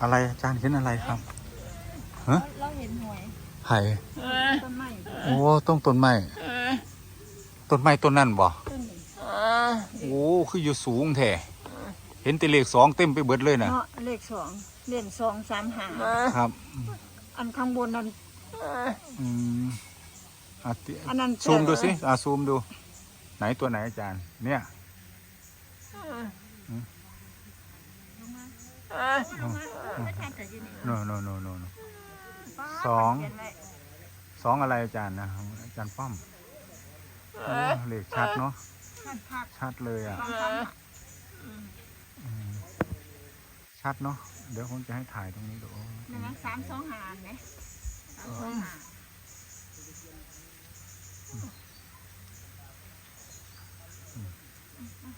อะไรอาจารย์เห็นอะไรครับฮะเราเห็นหวยไห่ต้นไม้โอ้ต้องต้นไม้ต้นไม้ต้นนั่นบ่ต้นนี้โอ้คืออยู่สูงแท้เห็นแต่เลขสองเต็มไปเบิดเลยน่ะเนาะเลขสองเล่นสองสามหาครับ อันข้างบนนั้นอืมอะติอันนั้นซูมดูสิอะซูมดู ไหนตัวไหนอาจารย์ เนี่ย ไม่ทันแต่อยู่นี่ โนโนโนโนนสอง สองอะไรอาจารย์นะอาจารย์ป้อมเลขชัดเนาะชัดเลยอะชัดเนาะเดี๋ยวผมจะให้ถ่ายตรงนี้ดูเห็นไหมสามสองหาไหมสามสองหา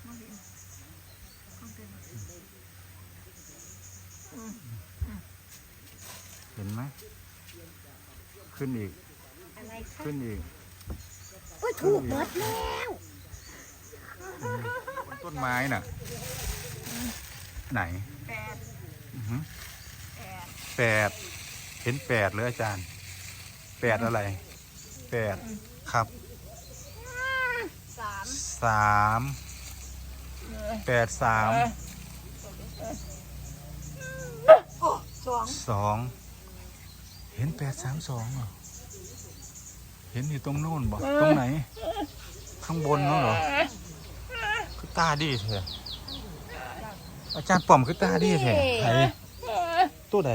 มาเห็นข้างเต็ม เห็นไหม ขึ้นอีก อะไรคะขึ้นอีก โอ้ยถูกเบิดแล้วบนต้นไม้น่ะ ไหนแปดอื้อหือแปดแปด เห็นแปดเลยอาจารย์ แปดอะไร แปด ครับ สามสามแปดสามโอ้ สองสองเห็นแปดสามสองเหรอเห็นอยู่ตรงโน้นบ่ตรงไหน ข้างบนนู้นเหรอคือตาดีแท้อาจารย์ป้อมคือตาดีแท้ไหนตัวไหน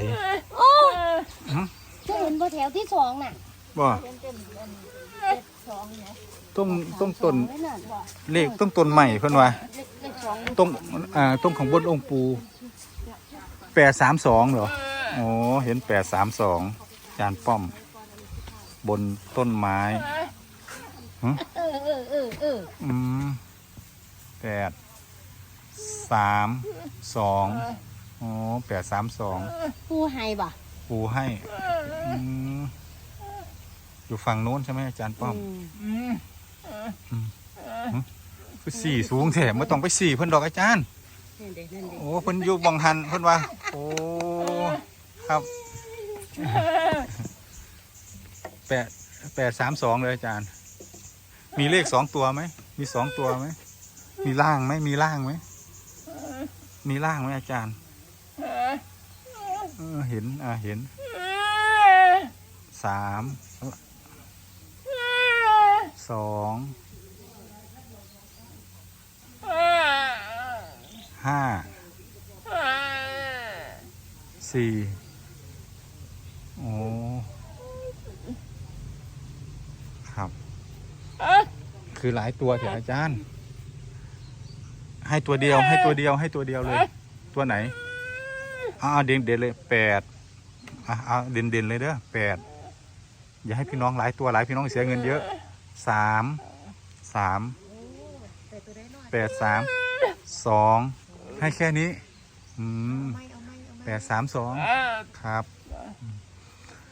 โอ้หือเธอเห็นบ่แถวที่สองน่ะบ่เต็มเต็มเต็มเจ็ดสองเนี่ยต้องต้องต้นไว้น่ะบ่เลขต้องต้นใหม่เพิ่นว่าเลขเลขสองตรงอ่าตรงของบนองค์ปูแปดสามสองเหรอ โอ้เห็นแปดสามสองจานป้อม บนต้นไม้เออเออเออเอออืมแปดสามสองอ๋อแปดสามสองปูไฮบ่ปูให้อืมอยู่ฝั่งโน้นใช่ไหมอาจารย์ป้อมมคือสี่สูงแถมไม่ต้องไปสี่เพิ่นดอกอาจารย์ นั่นเด็นั่นเด็ โอ้เพิ่นอยู่บังหันเพิ่นว่า โอ้ ครับ แปดแปดสามสองเลยอาจารย์ มีเลขสองตัวไหม มีสองตัวไหม มีล่างไหม มีล่างไหม มีล่างไหมอาจารย์เห็น อ่าเห็น สาม สอง ห้า สี่ โอ้ครับ คือหลายตัวเถอะอาจารย์ ให้ตัวเดียว ให้ตัวเดียว ให้ตัวเดียวเลย ตัวไหนอ่าเด่นเด่นเลยแปดอ่าเด่นเด่นเลยเด้อแปดอย่าให้พี่น้องหลายตัวหลายพี่น้องเสียเงินเยอะสามสามแปดสามสองให้แค่นี้ อืมแปดสามสองครับ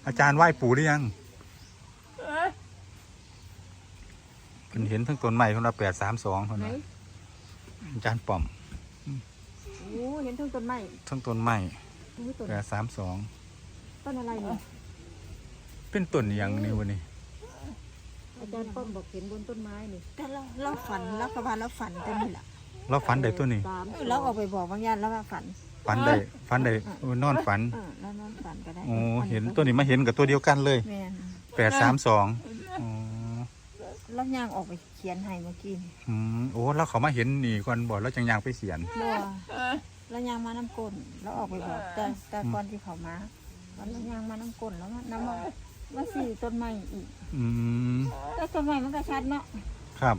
อืมอาจารย์ไหว้ปู่หรือยังเพิ่นเห็นทั้งต้นไม้คนละแปดสามสองคนไหนละอาจารย์ป้อม โอ้เห็นทั้งต้นไม้ทั้งต้นไม้โอ้ยต้นแปดสามสองต้นอะไรเนี่ยเป็นต้นอหย่างนี้วันนี้อาจารย์ป้อมบอกเห็นบนต้นไม้นี่แต่เราเราฝันเราก็ว่าเราฝันเป็นนี่แหละเราฝันได้ตัวนี้เราเอาไปบอกบางย่านแล้วว่าฝันฝันได้ฝันได้เออนอนฝัน เออแล้วน อนฝันก็ได้โอ้เห็นตัวนี้มาเห็นกับตัวเดียวกันเลยแม่นแปดสามสองอ๋อแล้วย่างออกไปเขียนให้เมื่อกี้นี่อืมโอ้แล้วเขามาเห็นนี่ก่อนบอกแล้วจังยางไปเสียนบ่แล้วย่างมาน้ำก้นแล้วออกไปบอกแต่แต่ก่อนที่เขามาแล้วย่างมาน้ำก้นแล้วมาน้ำมามาสี่ต้นไม้อีกอืมแต่ต้นไม้มันก็ชัดเนาะครับ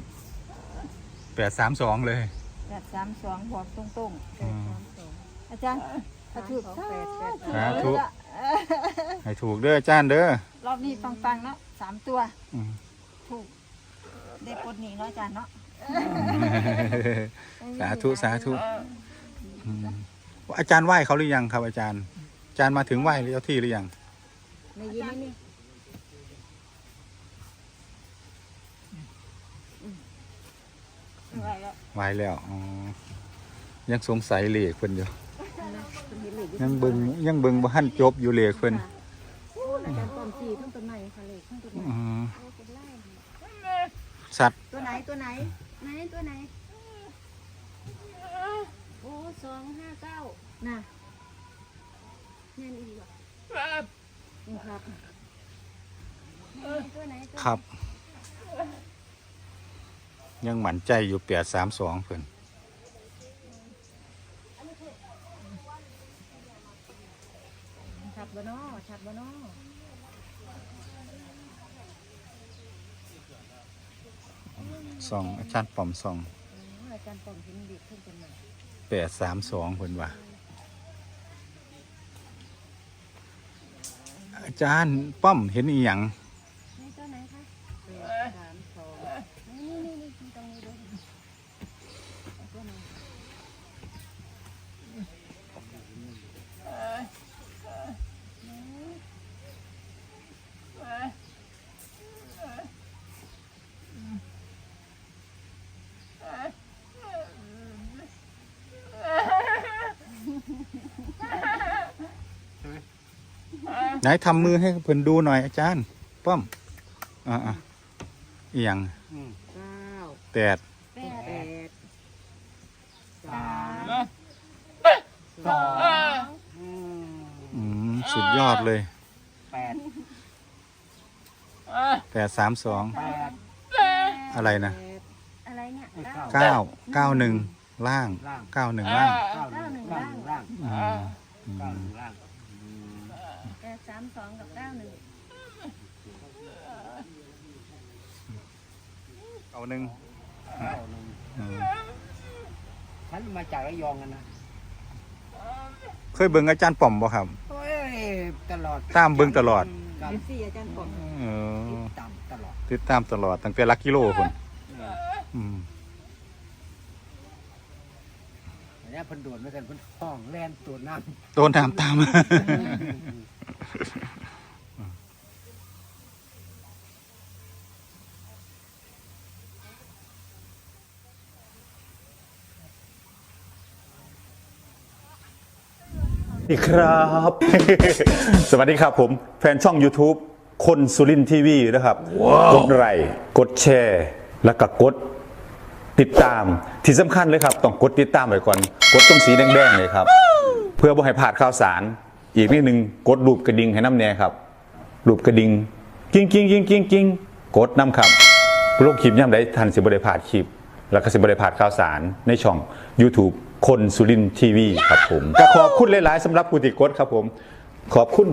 แปดสามสองเลยแปดสามสองบอกตรงๆอืมอาจารย์ถ้าถูกสาธุ ให้ถูกเด้ออาจารย์เด้อ รอบนี้ฟังๆเนาะสามตัวอืม ถูกได้ปลดหนีเนาะอาจารย์เนาะสาธุสาธุอืมอาจารย์ไหว้เขาหรือยังครับ อาจารย์ อาจารย์มาถึงไหว้เจ้าที่หรือยังในยิ้มไหมนี่อะไรแล้วไหว้แล้วอ๋อยังสงสัยเหล็กเพิ่นอยู่คุณเห็นเลเลขอยู่ยังเบิ่งยังเบิ่งบ่ทันจบอยู่เลขเพิ่น โอ้อาจารย์ป้อมสี่ทั้งต้นไม้ค่ะเลขทั้งต้นไม้อืมโอ้เป็นไร่สัตว์ตัวไหนตัวไหนไหนตัวไหนโอ้สองห้าเก้าน่ะแน่นอีกว่ะครับตัวไหนตัวไหน ครับ ยังหมั่นใจอยู่832เพิ่นชัดบ่เนาะชัดบ่เนาะส่องอาจารย์ป้อมส่องโอ้อาจารย์ป้อมเห็นเด็กขึ้นต้นไม้832เพิ่นว่าอาจารย์ป้อมเห็นอีหยัง นี่ตัวไหนคะแปดสามสองนี่นี่นี่ตรงนี้ดูเอาตัวไหน ไหนทำมือให้เพิ่นดูหน่อยอาจารย์ ป้อมอ่าๆอีหยังเก้าแปดแปดสามสองอืมสุดยอดเลยแปดแปดสามสองแปดอะไรนะอะไรเนี่ยเก้าเก้าเก้าหนึ่งล่างล่างเก้าหนึ่งล่างเก้าหนึ่งล่างล่างอืมอืเก้ามหนึ่งล่างอืมแปดสามสองกับเก้าหนึ่งเก้าหนึ่งเก้าหนึ่งอืมฉันมาจากระยองกันนะเคยเบิ่งอาจารย์ป้อมบ่ครับ โอ้ยตลอดตามเบิ่งตลอดครับสี่อาจารย์ป้อมเออตามตลอดติดตามตลอดตั้งแต่ลักกิโลคนเนี่ยอืมอันนี้เพิ่นโดดไม่กันเพิ่นห้องแล่นตัวน้โดนน้ำตามำสวัส ดีครับ สวัสดีครับผม แฟนช่อง YouTube คนสุรินทีวีนะครับ กดไลค์กดแชร์ แล้วก็กดติดตามที่สำคัญเลยครับ ต้องกดติดตามไว้ก่อน กดตรงสีแดงๆเลยครับ เพื่อบ่ให้พลาดข่าวสาร อีกนิดนึงกดรูปกระดิ่งให้น้ำแน่ครับรูปกระดิ่งกิ้งกิ้งกิ้งกิ้งกิ้งกดน้ำครับโลกคลิปย่ำได้ทันสิบได้พลาดคลิป แล้วก็สิบได้พลาดข่าวสารในช่อง YouTube คนสุรินทีวีครับผมก็ขอบคุณหลาย ๆสำหรับผู้ติดกดครับผม ขอบคุณ